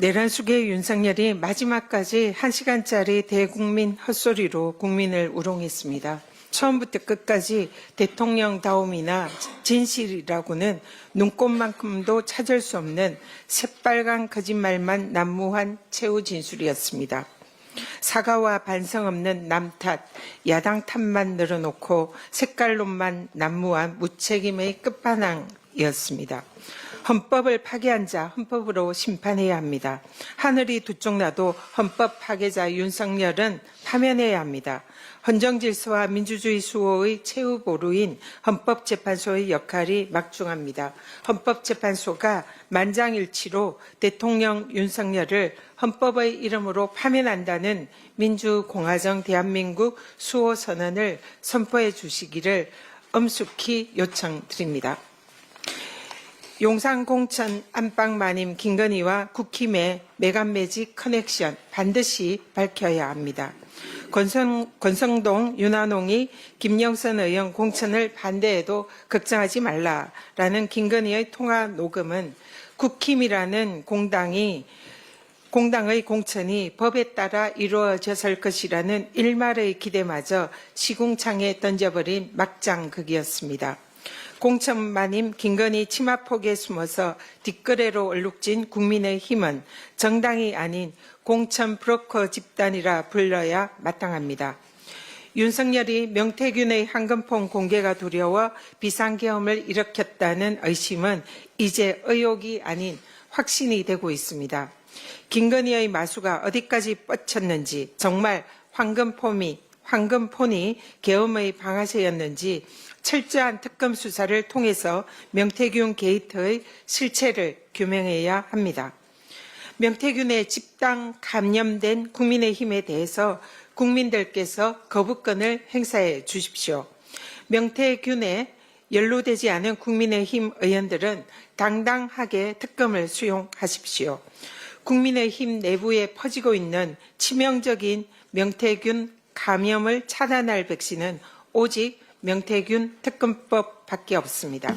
내란숙의 윤석열이 마지막까지 1시간짜리 대국민 헛소리로 국민을 우롱했습니다. 처음부터 끝까지 대통령다움이나 진실이라고는 눈꽃만큼도 찾을 수 없는 새빨간 거짓말만 난무한 최후 진술이었습니다. 사과와 반성 없는 남 탓, 야당 탓만 늘어놓고 색깔론만 난무한 무책임의 끝판왕 이었습니다. 헌법을 파괴한 자 헌법으로 심판해야 합니다. 하늘이 두쪽 나도 헌법 파괴자 윤석열은 파면해야 합니다. 헌정 질서와 민주주의 수호의 최후 보루인 헌법재판소의 역할이 막중합니다. 헌법재판소가 만장일치로 대통령 윤석열을 헌법의 이름으로 파면한다는 민주공화정 대한민국 수호 선언을 선포해 주시기를 엄숙히 요청드립니다. 용산 공천 안방 마님 김건희와 국힘의 매간매직 커넥션 반드시 밝혀야 합니다. 권성, 권성동, 윤한홍이 김영선 의원 공천을 반대해도 걱정하지 말라라는 김건희의 통화 녹음은 국힘이라는 공당이 공당의 공천이 법에 따라 이루어졌을 것이라는 일말의 기대마저 시궁창에 던져버린 막장극이었습니다. 공천 마님 김건희 치마폭에 숨어서 뒷거래로 얼룩진 국민의힘은 정당이 아닌 공천 브로커 집단이라 불러야 마땅합니다. 윤석열이 명태균의 황금폰 공개가 두려워 비상계엄을 일으켰다는 의심은 이제 의혹이 아닌 확신이 되고 있습니다. 김건희의 마수가 어디까지 뻗쳤는지 정말 황금폰이 황금폰이 계엄의 방아쇠였는지 철저한 특검 수사를 통해서 명태균 게이트의 실체를 규명해야 합니다. 명태균의 집단 감염된 국민의힘에 대해서 국민들께서 거부권을 행사해 주십시오. 명태균에 연루되지 않은 국민의힘 의원들은 당당하게 특검을 수용하십시오. 국민의힘 내부에 퍼지고 있는 치명적인 명태균 감염을 차단할 백신은 오직 명태균 특검법밖에 없습니다.